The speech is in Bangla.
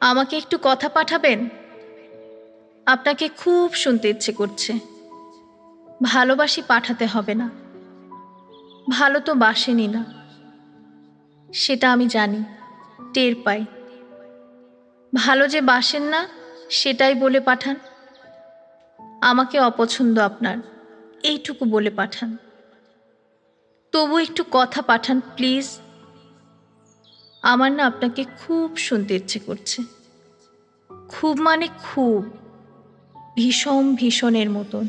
আমাকে একটু কথা পাঠাবেন? আপনাকে খুব শুনতে ইচ্ছে করছে। ভালোবাসি পাঠাতে হবে না। ভালো তো বাসেনি না। সেটা আমি জানি, টের পাই। ভালো যে বাসেন না, সেটাই বলে পাঠান। আমাকে অপছন্দ আপনার, এইটুকু বলে পাঠান। তবু একটু কথা পাঠান, প্লিজ। আমার না আপনাকে খুব শুনতে ইচ্ছে করছে। খুব মানে খুব, ভীষণ ভীষণের মতন।